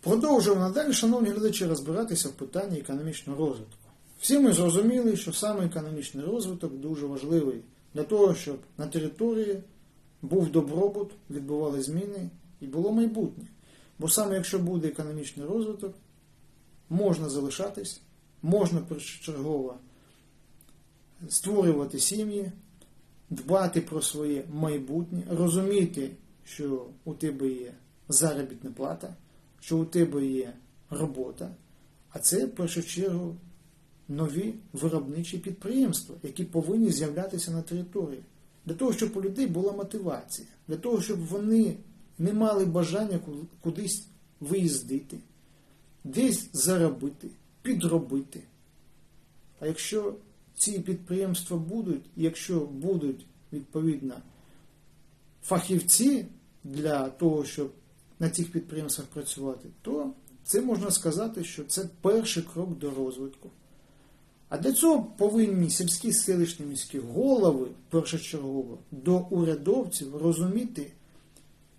Продовжуємо надалі, шановні глядачі, розбиратися в питанні економічного розвитку. Всі ми зрозуміли, що саме економічний розвиток дуже важливий для того, щоб на території був добробут, відбували зміни і було майбутнє. Бо саме якщо буде економічний розвиток, можна залишатись, можна першочергово створювати сім'ї, дбати про своє майбутнє, розуміти, що у тебе є заробітна плата, що у тебе є робота, а це в першу чергу нові виробничі підприємства, які повинні з'являтися на території. Для того, щоб у людей була мотивація, для того, щоб вони не мали бажання кудись виїздити, десь заробити, підробити. А якщо ці підприємства будуть, і якщо будуть відповідно фахівці для того, щоб на цих підприємствах працювати, то це можна сказати, що це перший крок до розвитку. А для цього повинні сільські селищні міські голови першочергово до урядовців розуміти,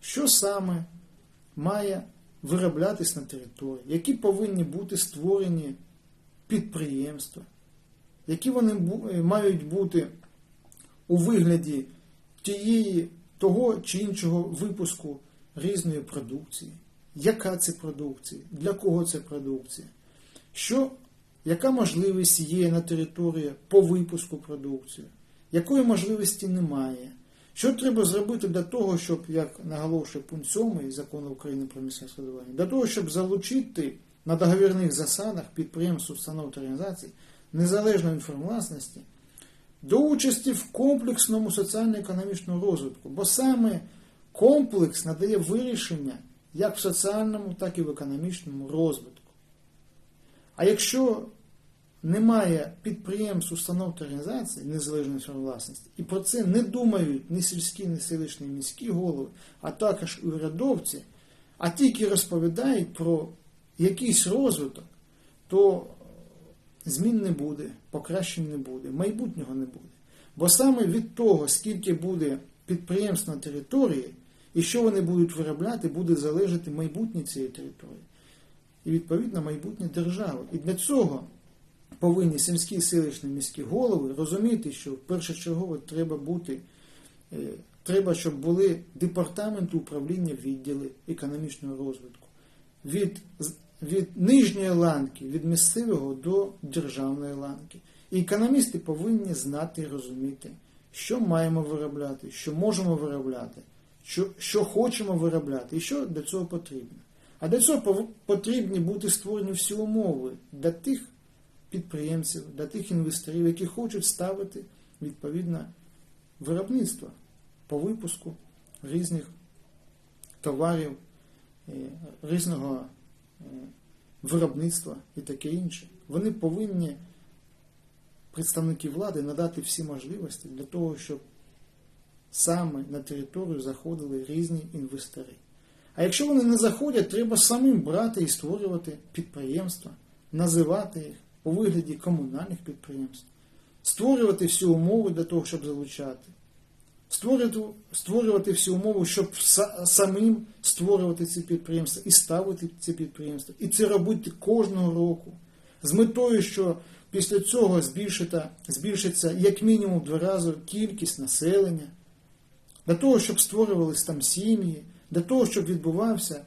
що саме має вироблятись на території, які повинні бути створені підприємства, які вони мають бути у вигляді тієї, того чи іншого випуску різної продукції. Яка це продукція? Для кого це продукція? Що, яка можливість є на території по випуску продукції? Якої можливості немає? Що треба зробити для того, щоб, як наголошує пункт 7 закону України про місцеве самоврядування, для того, щоб залучити на договірних засадах підприємств, установ та організацій незалежної інформвласності до участі в комплексному соціально-економічному розвитку, бо саме комплекс надає вирішення як в соціальному, так і в економічному розвитку. А якщо немає підприємств, установ та організацій незалежної власності, і про це не думають ні сільські, ні селищні ні міські голови, а також урядовці, а тільки розповідають про якийсь розвиток, то змін не буде, покращень не буде, майбутнього не буде. Бо саме від того, скільки буде підприємств на території і що вони будуть виробляти, буде залежати майбутнє цієї території. І відповідно майбутнє держави. І для цього повинні сільські селищні міські голови розуміти, що першочергово треба бути, е, треба, щоб були департаменти управління відділи економічного розвитку. Від, від нижньої ланки, від місцевого до державної ланки. І економісти повинні знати і розуміти, що маємо виробляти, що можемо виробляти, що, що хочемо виробляти і що для цього потрібно. А для цього потрібні бути створені всі умови для тих підприємців, для тих інвесторів, які хочуть ставити відповідно виробництво по випуску різних товарів, е, різного е, виробництва і таке інше. Вони повинні представники влади надати всі можливості для того, щоб саме на територію заходили різні інвестори. А якщо вони не заходять, треба самим брати і створювати підприємства, називати їх у вигляді комунальних підприємств, створювати всі умови для того, щоб залучати, створювати, створювати всі умови, щоб самим створювати ці підприємства і ставити ці підприємства. І це робити кожного року з метою, що після цього збільшиться, збільшиться як мінімум в два рази кількість населення, для того, щоб створювалися там сім'ї, для того, щоб відбувався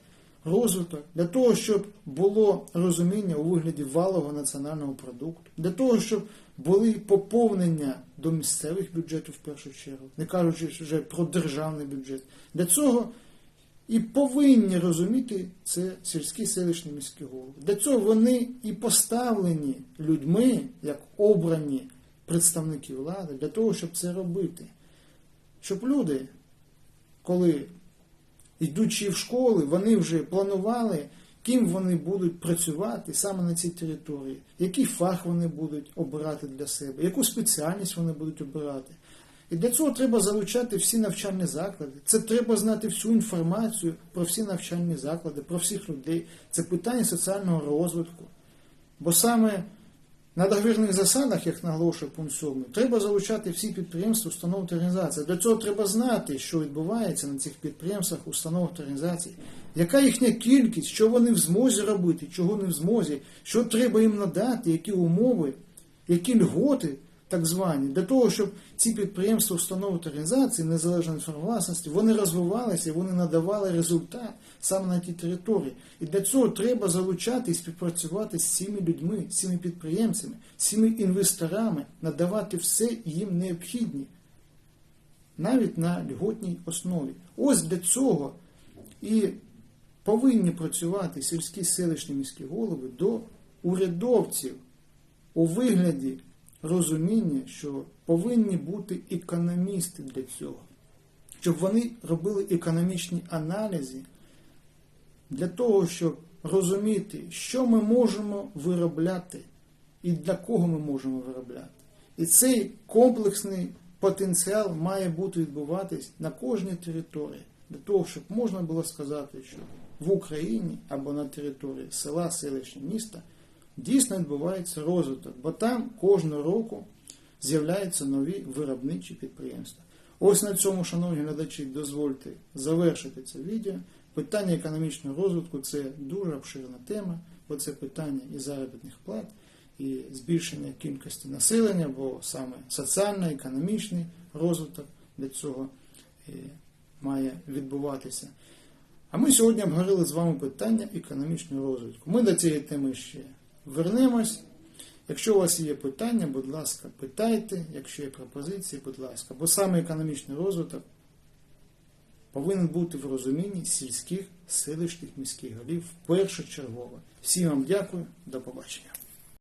розвиток, для того, щоб було розуміння у вигляді валового національного продукту, для того, щоб були поповнення до місцевих бюджетів в першу чергу, не кажучи вже про державний бюджет. Для цього і повинні розуміти це сільські селищні міські голови. Для цього вони і поставлені людьми, як обрані представники влади, для того, щоб це робити. Щоб люди, коли йдучи в школи, вони вже планували, ким вони будуть працювати саме на цій території, який фах вони будуть обирати для себе, яку спеціальність вони будуть обирати. І для цього треба залучати всі навчальні заклади. Це треба знати всю інформацію про всі навчальні заклади, про всіх людей. Це питання соціального розвитку. Бо саме На договірних засадах, як наголошує пункт 7, треба залучати всі підприємства, установи та організації. Для цього треба знати, що відбувається на цих підприємствах, установах та організацій, яка їхня кількість, що вони в змозі робити, чого не в змозі, що треба їм надати, які умови, які льготи, так звані, для того, щоб ці підприємства, установи та організації, незалежно від власності, вони розвивалися вони надавали результат саме на тій території. І для цього треба залучати і співпрацювати з цими людьми, з цими підприємцями, з цими інвесторами, надавати все їм необхідні, навіть на льготній основі. Ось для цього і повинні працювати сільські селищні міські голови до урядовців у вигляді розуміння, що повинні бути економісти для цього, щоб вони робили економічні аналізи для того, щоб розуміти, що ми можемо виробляти і для кого ми можемо виробляти. І цей комплексний потенціал має бути відбуватись на кожній території, для того, щоб можна було сказати, що в Україні або на території села, селища, міста дійсно відбувається розвиток, бо там кожного року з'являються нові виробничі підприємства. Ось на цьому, шановні глядачі, дозвольте завершити це відео. Питання економічного розвитку це дуже обширна тема, бо це питання і заробітних плат, і збільшення кількості населення, бо саме соціально-економічний розвиток для цього е, має відбуватися. А ми сьогодні обговорили з вами питання економічного розвитку. Ми до цієї теми ще вернемось. Якщо у вас є питання, будь ласка, питайте, якщо є пропозиції, будь ласка, бо саме економічний розвиток повинен бути в розумінні сільських селищних міських голів першочергово. Всім вам дякую, до побачення.